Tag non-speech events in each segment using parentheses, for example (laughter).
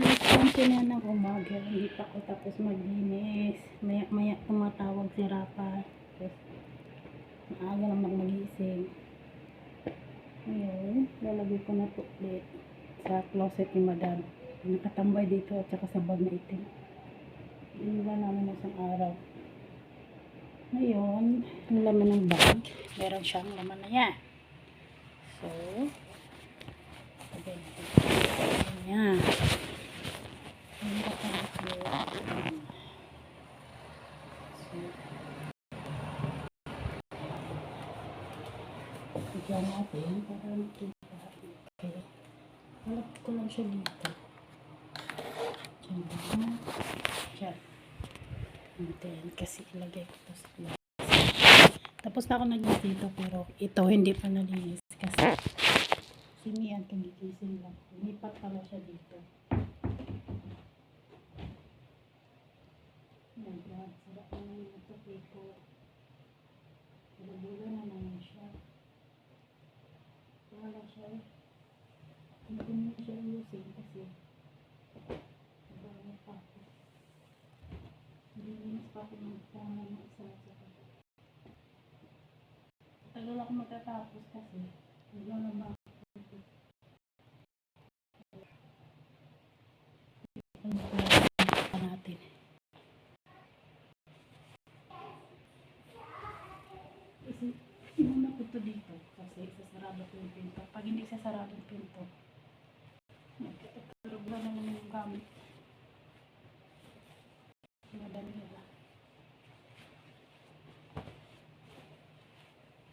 Alas 11 na ng umaga, hindi pa ako tapos maglinis. Maya maya tumatawag si Rafa. Tapos, maaga naman magising. Ngayon, lalagay ko na to ulit sa closet ni Madam. Nakatambay dito at saka sa bag na itim. Iniwan namin na isang araw. Ngayon, ang laman ng bag, meron siyang laman na yan. So, natin. Ayan. Ang bakit yun. So, bigyan natin para makita. Okay. Halap ko lang siya dito. Diyan ba? Diyan. And then, kasi ilagay ko to sa glass. Tapos na ako naglinis dito pero ito hindi pa nalinis kasi si Mian kagigising lang. Lipat pala siya dito. Yan, God. Sarap naman yung ito ko. Pinabulo na naman siya. Wala siya eh. Hindi ko na siya ayusin kasi nagbawa pa ako. Nilinis pa ako ng tama ng isa sa kapatid. Tagal ako magtatapos kasi. Ano pa natin? Kasi, inuna ko to dito kasi sasarado ko yung pinto. Pag hindi sasarado yung pinto, nagkakarog na naman yung gamit. Madali nila.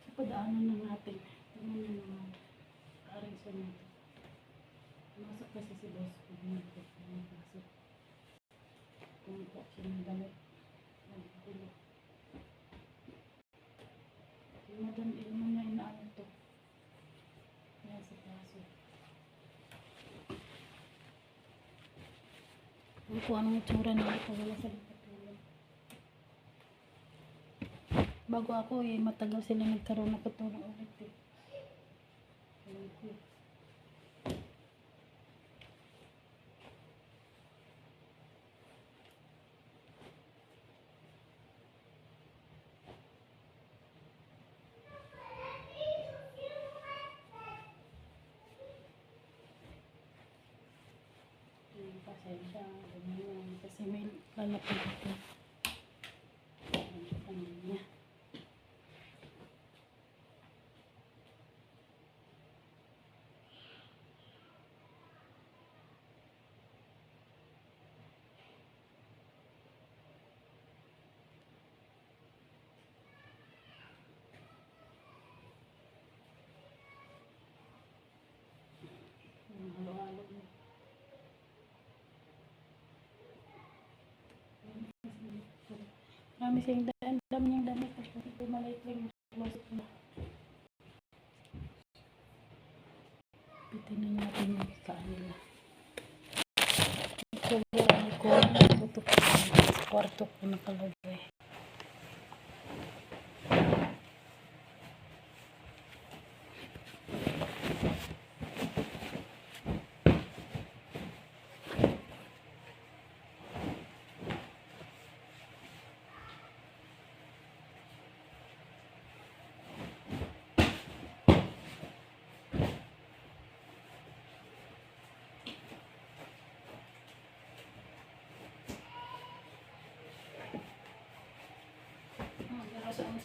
Sa padaanan na natin. Tingnan na. Aring sa natin. Pumasok kasi si boss. Pumasok. Pumasok. Pumasok siya ng damit. Nagpapilok. Yung madam, hindi mo na inaano to. Kaya sa kaso. Hindi ko anong itsura nila pag wala sa katulad. Bago ako eh, matagal sila nagkaroon ng katulong ulit eh. Alam ko eh. Ay, pasensya, ganyan. Kasi may lalapit ito. Ayan siya kanina. Ayan, Halo-halo mo. Marami siyang daan. Dami niyang damit. Kasi maliit lang yung closet niya. Pitin na natin yung kanila. Ito lang ko. Ito ko. Kwarto ko nakalagay.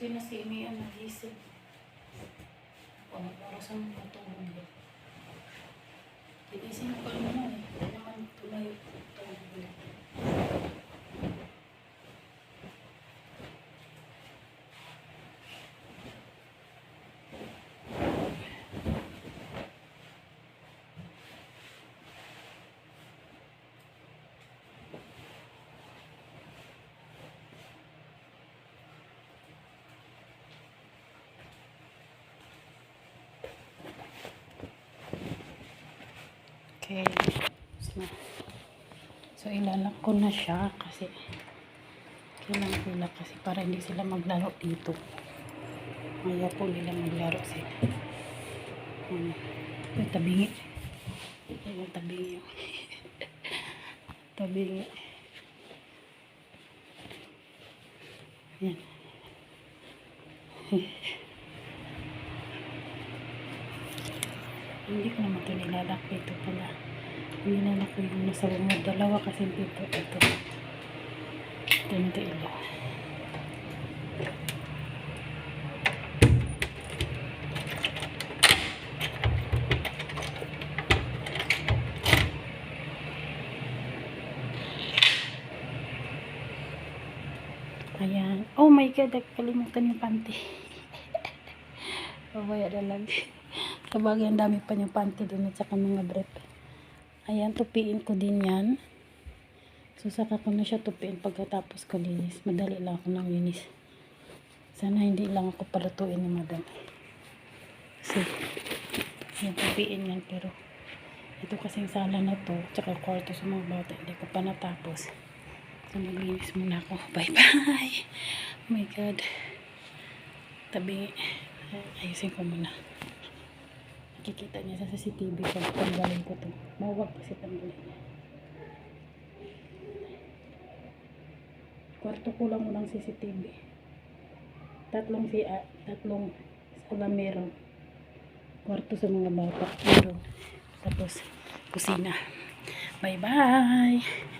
Unsi na si Amy ang nagising. Ako, para sa mga matulog. Gigising ko naman eh. Hindi naman tuloy Okay. So, ilalak ko na siya kasi kailangan sila kasi para hindi sila maglaro dito. Ayaw po nila maglaro sila. Um, yung tabingi. Yung tabingi. (laughs) Tabi. Yan. (laughs) Hindi ko naman ito nilalak dito pala. Nilalak ko yung nasa bumod. Dalawa kasi dito. Ito. Ganito ilo. Ayan. Oh my God, nakalimutan yung panty. (laughs) Babaya na lang. Sabagay, ang dami pa yung panty dun at saka mga brief. Ayan, tupiin ko din yan. So, saka ko na siya tupiin pagkatapos ko linis. Madali lang ako nang linis. Sana hindi lang ako palutuin ni madam. Kasi, yan, tupiin yan. Pero, ito kasing sala na to, tsaka kwarto sa mga bata, hindi ko pa natapos. So, maglinis muna ako. (laughs) Bye-bye. Oh my God. Tabi, ayusin ko muna. Nakikita niya sa CCTV pag tanggalin ko to. Mawag kasi tanggalin niya. Kwarto ko lang unang CCTV. Tatlong si ah, tatlong sala meron. Kwarto sa mga bata meron. Tapos kusina. Bye bye.